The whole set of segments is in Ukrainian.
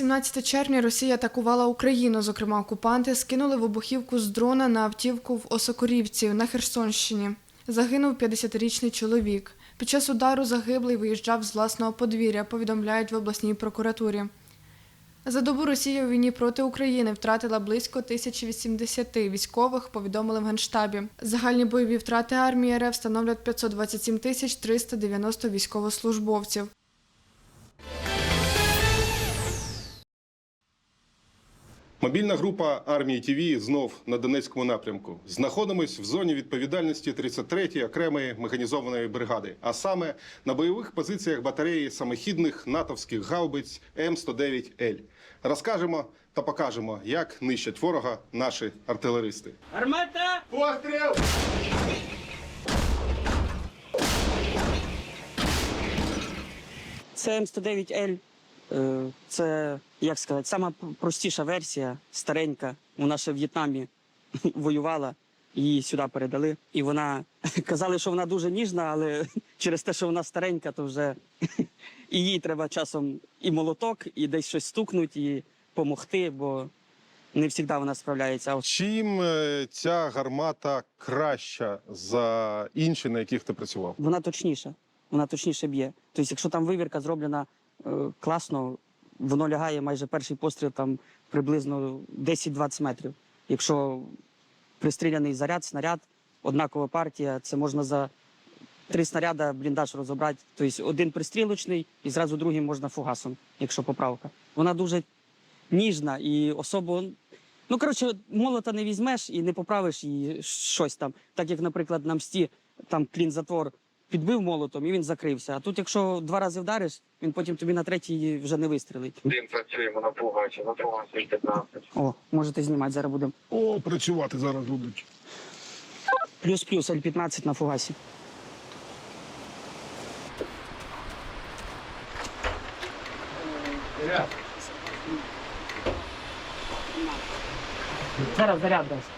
17 червня Росія атакувала Україну. Зокрема, окупанти скинули вибухівку з дрона на автівку в Осокорівці на Херсонщині. Загинув 50-річний чоловік. Під час удару загиблий виїжджав з власного подвір'я, повідомляють в обласній прокуратурі. За добу Росія у війні проти України втратила близько 1080 військових, повідомили в Генштабі. Загальні бойові втрати армії РФ становлять 527 тисяч 390 військовослужбовців. Мобільна група армії ТВ знов на Донецькому напрямку. Знаходимось в зоні відповідальності 33-ї окремої механізованої бригади, а саме на бойових позиціях батареї самохідних натовських гаубиць М109Л. Розкажемо та покажемо, як нищать ворога наші артилеристи. Армата! Постріл! Це М109Л. Е, Це, як сказати, сама простіша версія, старенька. Вона ще в В'єтнамі воювала, її сюди передали. І вона казали, що вона дуже ніжна, але через те, що вона старенька, то вже і їй треба часом і молоток, і десь щось стукнути, і допомогти, бо не завжди вона справляється. Чим е, ця гармата краща за інші, на яких ти працював? вона точніша. Вона точніше б'є. Тобто, якщо там вивірка зроблена класно, воно лягає майже перший постріл там приблизно 10-20 метрів. Якщо пристріляний заряд, снаряд, однакова партія, це можна за три снаряда бліндаж розібрати. Тобто один пристрілочний і зразу другим можна фугасом, якщо поправка. Вона дуже ніжна і особо. Ну, коротше, молота не візьмеш і не поправиш її щось там. Так як, наприклад, на мсті там клін затвор підбив молотом і він закрився. А тут, якщо два рази вдариш, він потім тобі на третій вже не вистрілить. Один працюємо на Пугачі, на Пугачі 15. О, можете знімати, зараз будемо. О, працювати зараз будуть. Плюс-плюс L15 на фугасі. Зараз заряд дасть.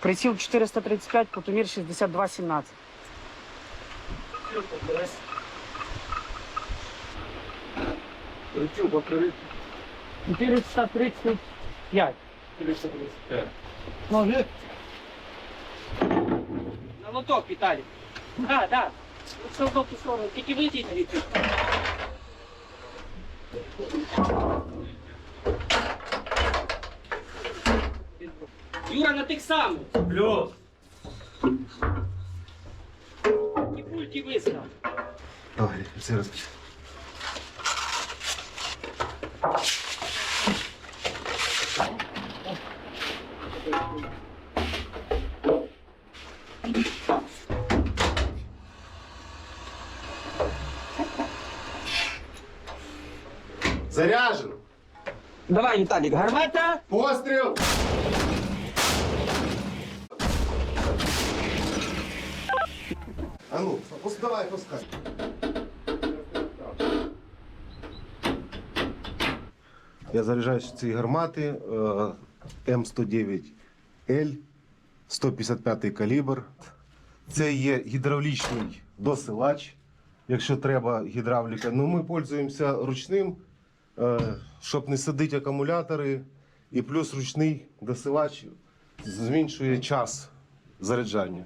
Приціл 435, потомір 62,17. 435. 435. Може? На лоток, Віталій. Да, да. Ну, все в ту сторону. Тільки вийдіть звідти. Юра, на тих самих. Плюс. І пульті вистав. Давай, все раз. Заряжен. Давай, Віталік, гармата. Пострел. А ну, пус- давай, пускай. Я заряджаюсь ці гармати е, М109Л, 155 калібр. Це є гідравлічний досилач, якщо треба гідравліка. Ну, ми пользуємося ручним, щоб не садити акумулятори. І плюс ручний досилач зменшує час заряджання.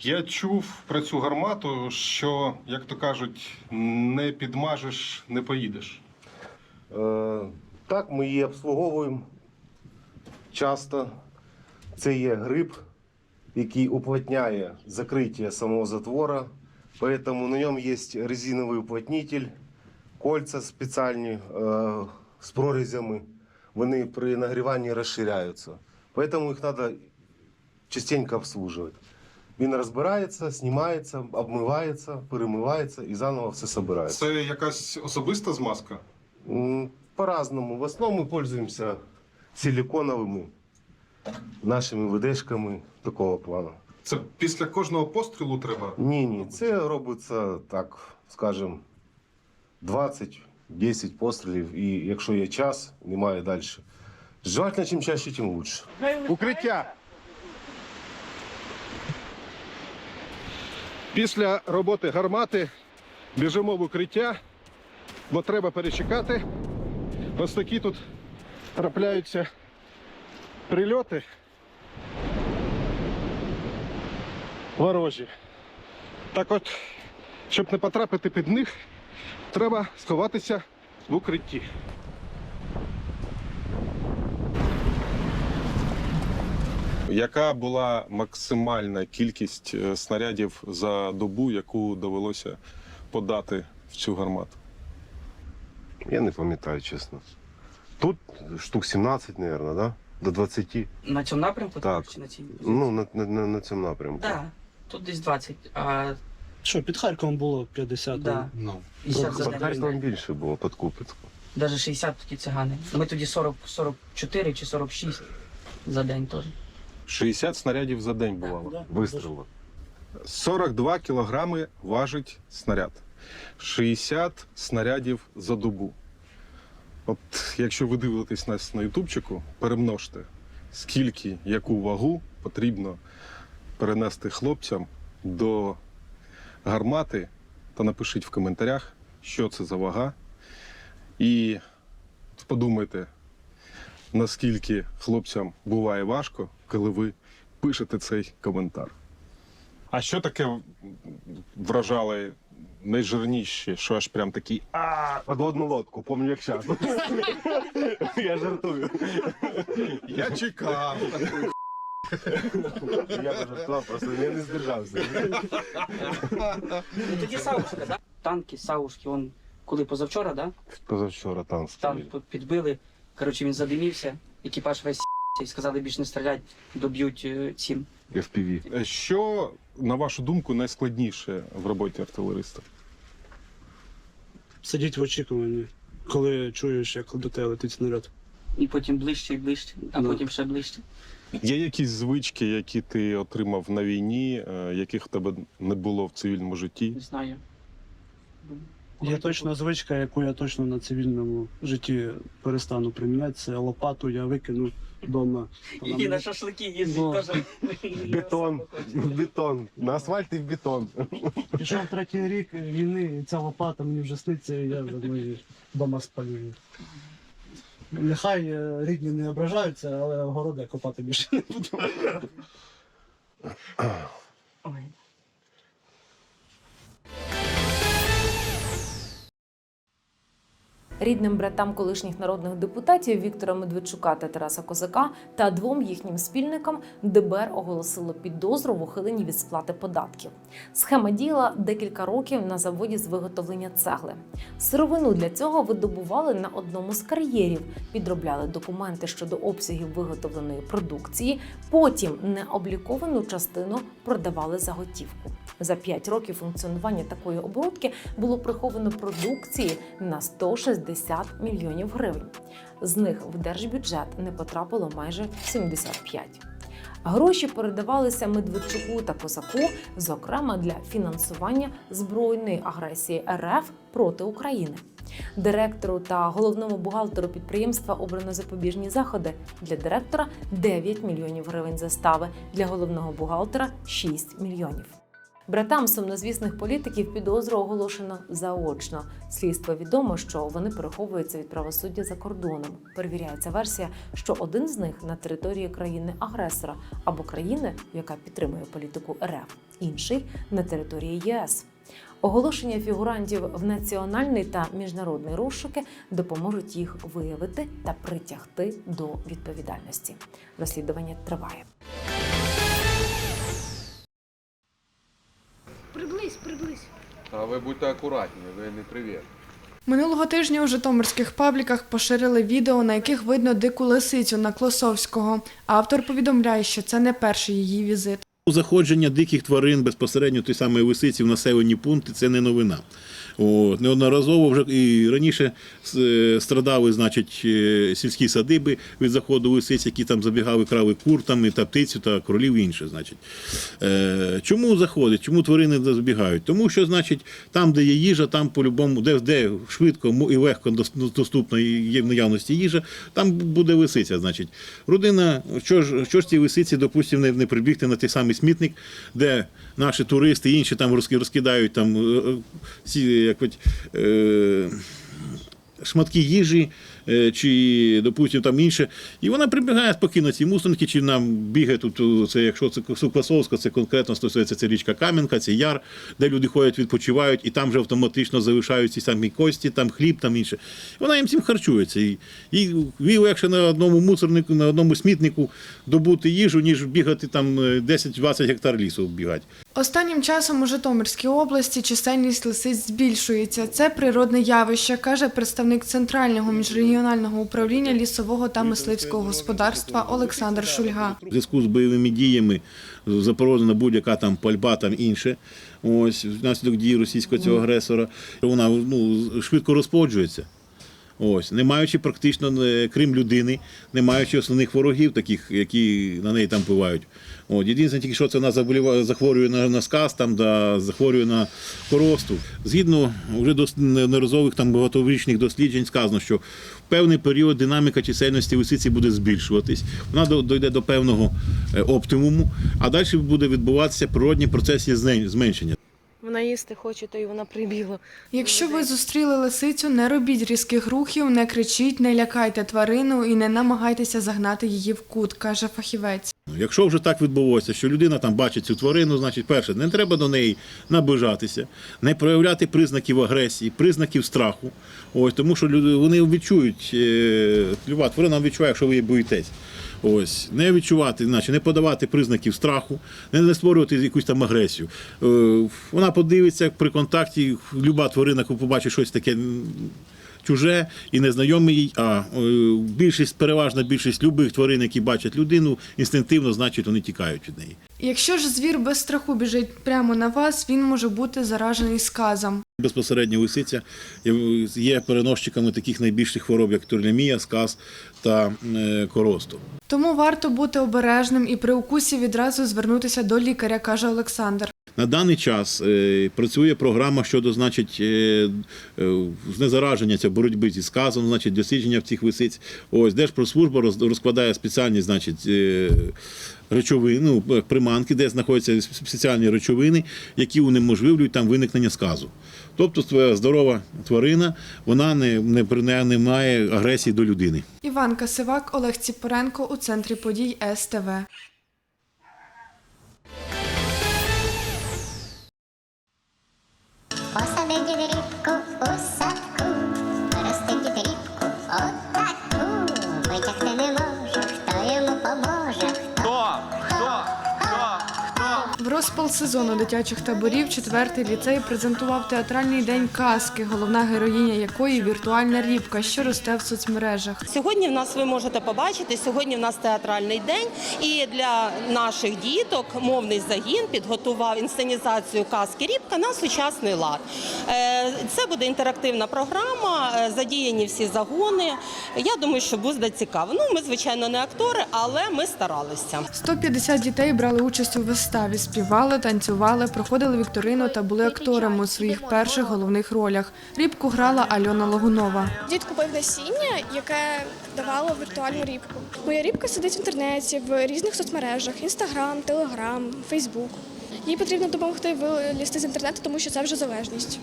Я чув про цю гармату, що, як то кажуть, не підмажеш, не поїдеш. Е, так, ми її обслуговуємо часто. Це є гриб, який уплотняє закриття самого затвора. Поэтому на ньому є резиновий уплотнитель, кольця спеціальні з прорізями. Вони при нагріванні розширяються. Поэтому їх треба частенько обслуживать. Він розбирається, знімається, обмивається, перемивається і заново все збирається. Це якась особиста змазка? По-разному. В основному ми пользуємося силиконовими нашими видешками такого плану. Це після кожного пострілу треба. Ні, ні, це робиться так, скажімо, 20-10 пострілів, і якщо є час, немає далі. Желательно, чим чаще, тим лучше. Укриття. Після роботи гармати біжимо в укриття. бо треба перечекати. Ось такі тут трапляються прильоти. Ворожі. Так от, щоб не потрапити під них, треба сховатися в укритті. Яка була максимальна кількість е, снарядів за добу, яку довелося подати в цю гармату? Я не пам'ятаю, чесно. Тут штук 17, мабуть, да? До 20. На цьому напрямку Так. чи на цій? Ну, на, на, на, на цьому напрямку. Так, тут десь 20, а Що, під Харковом було 50. Да. Ну. 50 за Під день. Харковом більше було, під Купецьком. Навіть 60 такі цигани. Ми тоді 40, 44 чи 46 за день теж. 60 снарядів за день бувало. Да. Вистрілило. 42 кілограми важить снаряд. 60 снарядів за добу. От якщо ви дивитесь нас на ютубчику, перемножте, скільки, яку вагу потрібно перенести хлопцям до гармати, та напишіть в коментарях, що це за вага. І подумайте, наскільки хлопцям буває важко, коли ви пишете цей коментар. А що таке вражало найжирніше, що аж прям такий а Подводну лодку, пам'ятаю, як зараз. Я жартую. я чекав. Я пожартував, просто я не здержався. Ну тоді Саушка, да? Танки, Саушки, он коли позавчора, да? Позавчора танк Танк стоїть. підбили. Коротше, він задимівся, екіпаж весь і сказали більше не стріляти, доб'ють е, цим. FPV. Що, на вашу думку, найскладніше в роботі артилериста? Сидіть в очікуванні, коли чуєш, як до тебе летить снаряд. І потім ближче і ближче, а Ну. потім ще ближче. Є якісь звички, які ти отримав на війні, е, яких в тебе не було в цивільному житті? Не знаю. Є точна звичка, яку я точно на цивільному житті перестану приміняти. Це лопату я викину вдома. І на шашлики їздить Ну. теж. Бетон. В бетон. На асфальт і в бетон. Пішов третій рік війни, і ця лопата мені вже сниться, і я вже вдома спалюю. Нехай е, рідні не ображаються, але городи копати більше не буду. Ой. Рідним братам колишніх народних депутатів Віктора Медведчука та Тараса Козака та двом їхнім спільникам ДБР оголосило підозру в ухиленні від сплати податків. Схема діяла декілька років на заводі з виготовлення цегли. Сировину для цього видобували на одному з кар'єрів, підробляли документи щодо обсягів виготовленої продукції, потім необліковану частину продавали за готівку. За 5 років функціонування такої оборудки було приховано продукції на 160 мільйонів гривень. З них в держбюджет не потрапило майже 75. Гроші передавалися Медведчуку та Козаку, зокрема для фінансування збройної агресії РФ проти України. Директору та головному бухгалтеру підприємства обрано запобіжні заходи. Для директора 9 мільйонів гривень застави, для головного бухгалтера 6 мільйонів. Братам сумнозвісних політиків підозру оголошено заочно. Слідство відомо, що вони переховуються від правосуддя за кордоном. Перевіряється версія, що один з них на території країни-агресора або країни, яка підтримує політику РФ, інший на території ЄС. Оголошення фігурантів в національний та міжнародний розшуки допоможуть їх виявити та притягти до відповідальності. Розслідування триває. А ви будьте акуратні, ви не привіт. Минулого тижня у житомирських пабліках поширили відео, на яких видно дику лисицю на Клосовського. Автор повідомляє, що це не перший її візит. Заходження диких тварин безпосередньо той самої лисиці в населені пункти це не новина. От, неодноразово вже і раніше е, страдали, значить, е, сільські садиби від заходу лисиць, які там забігали, крали кур там, і та птицю, та кролів і інше. Значить. Е, чому заходять? Чому тварини забігають? Тому що, значить, там, де є їжа, там по-любому, де, де швидко і легко дос- доступно і є в наявності їжа, там буде лисиця. Значить. Родина, що ж, що ж ці лисиці, допустимо, не, не прибігти на той самий смітник, де наші туристи і інші там розки- розкидають там е, ці, як, от, е, шматки їжі е, чи, допустимо, там інше. І вона прибігає спокійно ці мусорники, чи нам бігає тут, це, якщо це Сукласовська, це конкретно стосується це річка Кам'янка, це яр, де люди ходять, відпочивають, і там вже автоматично залишають ці самі кості, там хліб, там інше. Вона їм цим харчується. І, і легше на одному мусорнику, на одному смітнику добути їжу, ніж бігати там е, 10-20 гектар лісу бігати. Останнім часом у Житомирській області чисельність лисиць збільшується. Це природне явище, каже представник Центрального міжрегіонального управління лісового та мисливського господарства Олександр Шульга. В зв'язку з бойовими діями запорожена будь-яка там пальба, там інше. Ось внаслідок дії російського цього агресора. Вона ну, швидко розподжується. Ось, не маючи практично, е, крім людини, не маючи основних ворогів, таких, які на неї там впливають. От, єдине тільки, що це вона заболіває, захворює на, на сказ, там, да, захворює на коросту. Згідно вже дос- неодноразових там багаторічних досліджень сказано, що в певний період динаміка чисельності лисиці буде збільшуватись, вона дойде до певного е, оптимуму, а далі буде відбуватися природні процеси зменшення. Вона їсти хоче, то й вона прибігла. Якщо ви зустріли лисицю, не робіть різких рухів, не кричіть, не лякайте тварину і не намагайтеся загнати її в кут, каже фахівець. Ну, Якщо вже так відбулося, що людина там бачить цю тварину, значить, перше, не треба до неї наближатися, не проявляти признаків агресії, признаків страху. Ось, тому що люди вони відчують, е, люба тварина відчуває, якщо ви її боїтесь. Ось, не відчувати, іначе не подавати признаків страху, не, створювати якусь там агресію. Е, вона подивиться при контакті, люба тварина, коли побачить щось таке. Чуже і незнайоме їй, а е, більшість, переважна більшість любих тварин, які бачать людину, інстинктивно, значить, вони тікають від неї. Якщо ж звір без страху біжить прямо на вас, він може бути заражений сказом. Безпосередньо лисиця є- є переносчиками таких найбільших хвороб, як турлемія, сказ та е, коросту. Тому варто бути обережним і при укусі відразу звернутися до лікаря, каже Олександр. На даний час е, працює програма щодо значить, е, е, знезараження ця боротьби зі сказом, значить, дослідження в цих лисиць. Ось Держпродслужба роз- розкладає спеціальні значить, речовини, ну, приманки, де знаходяться спеціальні речовини, які унеможливлюють там виникнення сказу. Тобто твоя здорова тварина вона не, не, не має агресії до людини. Іван Касивак, Олег Ціпоренко у центрі подій СТВ. Посадить рібку В розпал сезону дитячих таборів четвертий ліцей презентував театральний день казки, головна героїня якої віртуальна рібка, що росте в соцмережах. Сьогодні в нас ви можете побачити. Сьогодні в нас театральний день, і для наших діток мовний загін підготував інсценізацію казки Рібка на сучасний лад. Е, Це буде інтерактивна програма, е, задіяні всі загони. Я думаю, що буде цікаво. Ну, ми, звичайно, не актори, але ми старалися. 150 дітей брали участь у виставі, співали, танцювали, проходили вікторину та були акторами у своїх перших головних ролях. Рібку грала Альона Логунова. Дід купив насіння, яке давало віртуальну рібку. Моя рібка сидить в інтернеті, в різних соцмережах: Інстаграм, Телеграм, Фейсбук. Їй потрібно допомогти вилізти з інтернету, тому що це вже залежність.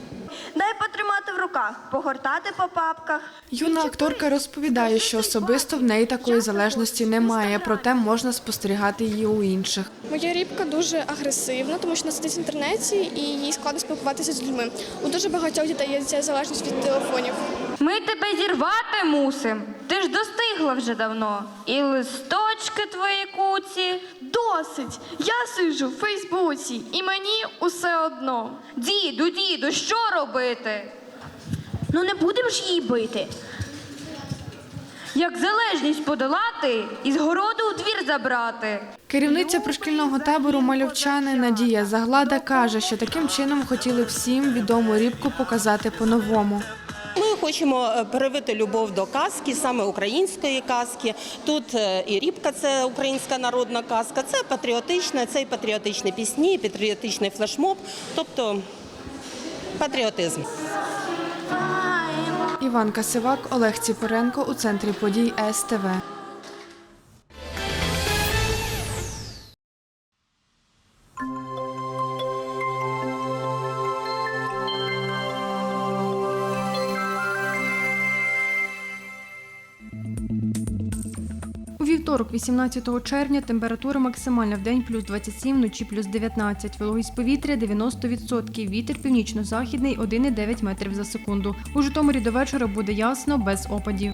Дай потримати в руках, погортати по папках. Юна акторка розповідає, що особисто в неї такої залежності немає, проте можна спостерігати її у інших. Моя рібка дуже агресивна, тому що вона сидить в інтернеті і їй складно спілкуватися з людьми. У дуже багатьох дітей є ця залежність від телефонів. Ми тебе зірвати мусим. Ти ж достигла вже давно. І листочки твої куці. Досить! Я сиджу в Фейсбуці, і мені усе одно. Діду, діду, що робити? Ну не будемо ж її бити. Як залежність подолати і з городу у двір забрати. Керівниця пришкільного табору мальовчани Надія Заглада каже, що таким чином хотіли всім відому рібку показати по-новому. Хочемо привити любов до казки, саме української казки. Тут е, і рібка це українська народна казка, це патріотична, це і патріотичні пісні, і патріотичний флешмоб, тобто патріотизм. Іван Касивак, Олег Ціпоренко у центрі подій СТВ. Вівторок, 18 червня, температура максимальна в день плюс 27, вночі плюс 19. Вологість повітря 90%. Вітер північно-західний 1,9 метрів за секунду. У Житомирі до вечора буде ясно, без опадів.